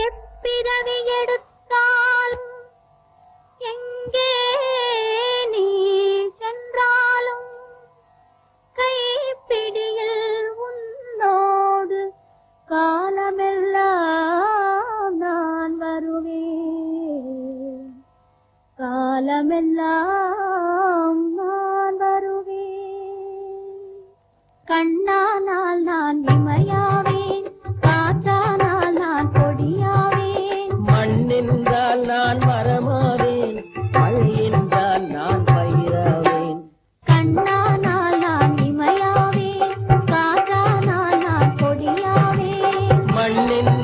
எப்பிறவி எடுத்தாலும் எங்கே நீ சென்றாலும் கைப்பிடியில் உன்னோடு காலமெல்லாம் நான் வருவேன். காலமெல்லாம் நான் வருவேன். கண்ணா நான் மண்ணின்